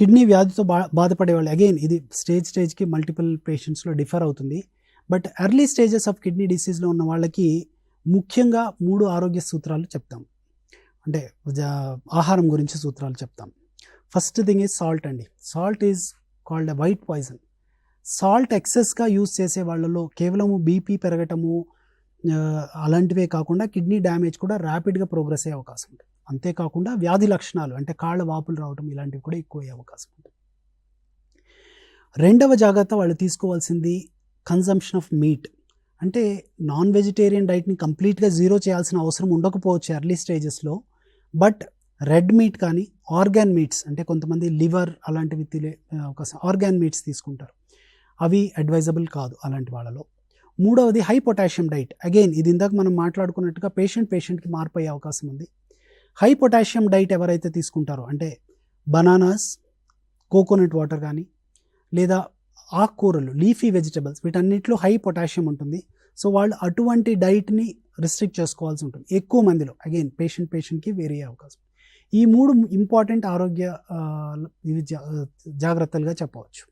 Kidney వ్యాధితో బా బాధపడేవాళ్ళు. అగైన్ ఇది స్టేజ్ స్టేజ్కి మల్టిపుల్ పేషెంట్స్లో డిఫర్ అవుతుంది. But early stages of kidney డిసీజ్లో ఉన్న వాళ్ళకి ముఖ్యంగా మూడు ఆరోగ్య సూత్రాలు చెప్తాం. అంటే జా- ఆహారం గురించి సూత్రాలు చెప్తాం. ఫస్ట్ థింగ్ ఈజ్ సాల్ట్ అండి. Salt is called a white poison salt ఎక్సెస్గా use చేసే వాళ్ళలో కేవలము బీపీ పెరగటము అలాంటివే కాకుండా కిడ్నీ డ్యామేజ్ కూడా ర్యాపిడ్గా ప్రోగ్రెస్ అయ్యే అవకాశం ఉంటుంది. అంతేకాకుండా వ్యాధి లక్షణాలు అంటే కాళ్ళ వాపులు రావడం ఇలాంటివి కూడా ఎక్కువ అయ్యే అవకాశం ఉంటుంది. రెండవ జాగ్రత్త వాళ్ళు తీసుకోవాల్సింది కన్జంప్షన్ ఆఫ్ మీట్ అంటే నాన్ వెజిటేరియన్ డైట్ని కంప్లీట్గా జీరో చేయాల్సిన అవసరం ఉండకపోవచ్చు ఎర్లీ స్టేజెస్లో బట్ రెడ్ మీట్ కానీ ఆర్గాన్ మీట్స్ అంటే కొంతమంది లివర్ అలాంటివి తినే అవకాశం ఆర్గాన్ మీట్స్ తీసుకుంటారు. అవి అడ్వైజబుల్ కాదు అలాంటి వాళ్ళలో. మూడవది హై పొటాషియం డైట్. అగైన్ ఇది ఇందాక మనం మాట్లాడుకున్నట్టుగా పేషెంట్ పేషెంట్కి మార్పు అయ్యే అవకాశం ఉంది. హై పొటాషియం డైట్ ఎవరైతే తీసుకుంటారో అంటే బనానాస్ కోకోనట్ వాటర్ కానీ లేదా ఆకుకూరలు లీఫీ వెజిటబుల్స్ వీటన్నిటిలో హై పొటాషియం ఉంటుంది. సో వాళ్ళు అటువంటి డైట్ని రిస్ట్రిక్ట్ చేసుకోవాల్సి ఉంటుంది. ఎక్కువ మందిలో. అగైన్ పేషెంట్ పేషెంట్కి వేరే అయ్యే అవకాశం. ఈ మూడు ఇంపార్టెంట్ ఆరోగ్య జాగ్రత్తలుగా చెప్పవచ్చు.